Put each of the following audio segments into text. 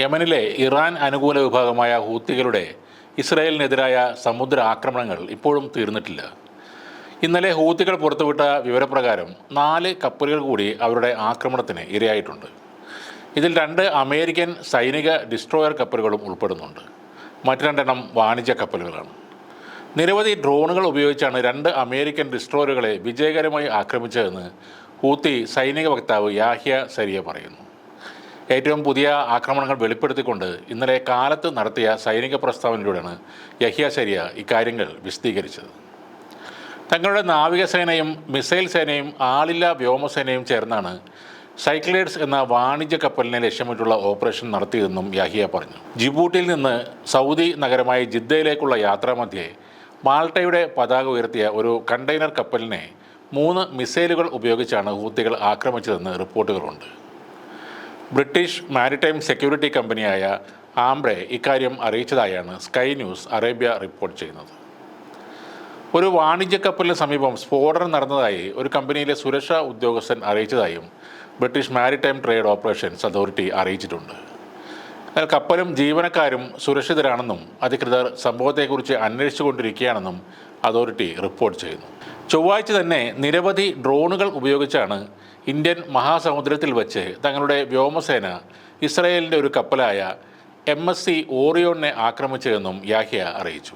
യമനിലെ ഇറാൻ അനുകൂല വിഭാഗമായ ഹൂത്തികളുടെ ഇസ്രായേലിനെതിരായ സമുദ്ര ആക്രമണങ്ങൾ ഇപ്പോഴും തീർന്നിട്ടില്ല. ഇന്നലെ ഹൂത്തികൾ പുറത്തുവിട്ട വിവരപ്രകാരം നാല് കപ്പലുകൾ കൂടി അവരുടെ ആക്രമണത്തിന് ഇരയായിട്ടുണ്ട്. ഇതിൽ രണ്ട് അമേരിക്കൻ സൈനിക ഡിസ്ട്രോയർ കപ്പലുകളും ഉൾപ്പെടുന്നുണ്ട്. മറ്റു രണ്ടെണ്ണം വാണിജ്യ കപ്പലുകളാണ്. നിരവധി ഡ്രോണുകൾ ഉപയോഗിച്ചാണ് രണ്ട് അമേരിക്കൻ ഡിസ്ട്രോയറുകളെ വിജയകരമായി ആക്രമിച്ചതെന്ന് ഹൂത്തി സൈനിക വക്താവ് യാഹ്യ സരിയ പറയുന്നു. ഏറ്റവും പുതിയ ആക്രമണങ്ങൾ വെളിപ്പെടുത്തിക്കൊണ്ട് ഇന്നലെ കാലത്ത് നടത്തിയ സൈനിക പ്രസ്താവനയിലൂടെയാണ് യഹ്യ ശരിയ ഇക്കാര്യങ്ങൾ വിശദീകരിച്ചത്. തങ്ങളുടെ നാവികസേനയും മിസൈൽ സേനയും ആളില്ല വ്യോമസേനയും ചേർന്നാണ് സൈക്ലേഡ്സ് എന്ന വാണിജ്യ കപ്പലിനെ ലക്ഷ്യമിട്ടുള്ള ഓപ്പറേഷൻ നടത്തിയതെന്നും യാഹിയ പറഞ്ഞു. ജിബൂട്ടിയിൽ നിന്ന് സൗദി നഗരമായ ജിദ്ദയിലേക്കുള്ള യാത്രാമധ്യേ മാൾട്ടയുടെ പതാക ഉയർത്തിയ ഒരു കണ്ടെയ്നർ കപ്പലിനെ മൂന്ന് മിസൈലുകൾ ഉപയോഗിച്ചാണ് ഹൂത്തികൾ ആക്രമിച്ചതെന്ന് റിപ്പോർട്ടുകളുണ്ട്. ബ്രിട്ടീഷ് മാരിടൈം സെക്യൂരിറ്റി കമ്പനിയായ ആംബ്രെ ഇക്കാര്യം അറിയിച്ചതായാണ് സ്കൈ ന്യൂസ് അറേബ്യ റിപ്പോർട്ട് ചെയ്യുന്നത്. ഒരു വാണിജ്യ കപ്പലിന് സമീപം സ്ഫോടനം നടന്നതായി ഒരു കമ്പനിയിലെ സുരക്ഷാ ഉദ്യോഗസ്ഥൻ അറിയിച്ചതായും British maritime trade operations authority അറിയിച്ചിട്ടുണ്ട്. എന്നാൽ കപ്പലും ജീവനക്കാരും സുരക്ഷിതരാണെന്നും അധികൃതർ സംഭവത്തെക്കുറിച്ച് അന്വേഷിച്ചുകൊണ്ടിരിക്കുകയാണെന്നും അതോറിറ്റി റിപ്പോർട്ട് ചെയ്യുന്നു. ചൊവ്വാഴ്ച തന്നെ നിരവധി ഡ്രോണുകൾ ഉപയോഗിച്ചാണ് ഇന്ത്യൻ മഹാസമുദ്രത്തിൽ വച്ച് തങ്ങളുടെ വ്യോമസേന ഇസ്രായേലിന്റെ ഒരു കപ്പലായ എം എസ് സി ഓറിയോണിനെ ആക്രമിച്ചതെന്നും യാഹ്യ അറിയിച്ചു.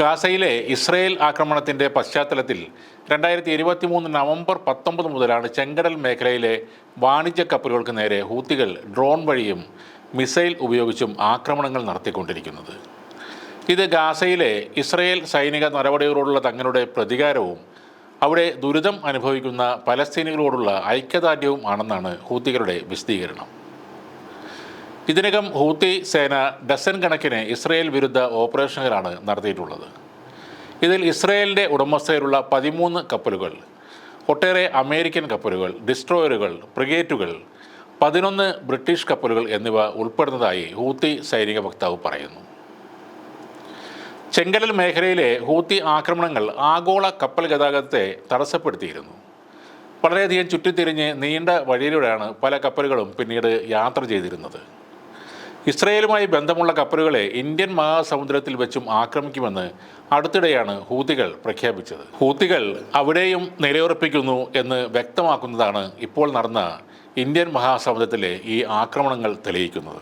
ഗാസയിലെ ഇസ്രയേൽ ആക്രമണത്തിന്റെ പശ്ചാത്തലത്തിൽ രണ്ടായിരത്തി ഇരുപത്തി മൂന്ന് നവംബർ പത്തൊമ്പത് മുതലാണ് ചെങ്കടൽ മേഖലയിലെ വാണിജ്യ കപ്പലുകൾക്ക് നേരെ ഹൂത്തികൾ ഡ്രോൺ വഴിയും മിസൈൽ ഉപയോഗിച്ചും ആക്രമണങ്ങൾ നടത്തിക്കൊണ്ടിരിക്കുന്നത്. ഇത് ഗാസയിലെ ഇസ്രയേൽ സൈനിക നടപടികളോടുള്ള തങ്ങളുടെ പ്രതികാരവും അവിടെ ദുരിതം അനുഭവിക്കുന്ന പലസ്തീനികളോടുള്ള ഐക്യദാർഢ്യവും ആണെന്നാണ് ഹൂത്തികളുടെ വിശദീകരണം. ഇതിനകം ഹൂത്തി സേന ഡസൻ കണക്കിന് ഇസ്രയേൽ വിരുദ്ധ ഓപ്പറേഷനുകളാണ് നടത്തിയിട്ടുള്ളത്. ഇതിൽ ഇസ്രയേലിന്റെ ഉടമസ്ഥയിലുള്ള പതിമൂന്ന് കപ്പലുകൾ ഒട്ടേറെ അമേരിക്കൻ കപ്പലുകൾ ഡിസ്ട്രോയറുകൾ ബ്രിഗേറ്റുകൾ പതിനൊന്ന് ബ്രിട്ടീഷ് കപ്പലുകൾ എന്നിവ ഉൾപ്പെടുന്നതായി ഹൂത്തി സൈനിക വക്താവ് പറയുന്നു. ചെങ്കടൽ മേഖലയിലെ ഹൂത്തി ആക്രമണങ്ങൾ ആഗോള കപ്പൽ ഗതാഗതത്തെ തടസ്സപ്പെടുത്തിയിരുന്നു. വളരെയധികം ചുറ്റിത്തിരിഞ്ഞ് നീണ്ട വഴിയിലൂടെയാണ് പല കപ്പലുകളും പിന്നീട് യാത്ര ചെയ്തിരുന്നത്. ഇസ്രയേലുമായി ബന്ധമുള്ള കപ്പലുകളെ ഇന്ത്യൻ മഹാസമുദ്രത്തിൽ വെച്ചും ആക്രമിക്കുമെന്ന് അടുത്തിടെയാണ് ഹൂതികൾ പ്രഖ്യാപിച്ചത്. ഹൂതികൾ അവിടെയും നിലയുറപ്പിക്കുന്നു എന്ന് വ്യക്തമാക്കുന്നതാണ് ഇപ്പോൾ നടന്ന ഇന്ത്യൻ മഹാസമുദ്രത്തിലെ ഈ ആക്രമണങ്ങൾ തെളിയിക്കുന്നത്.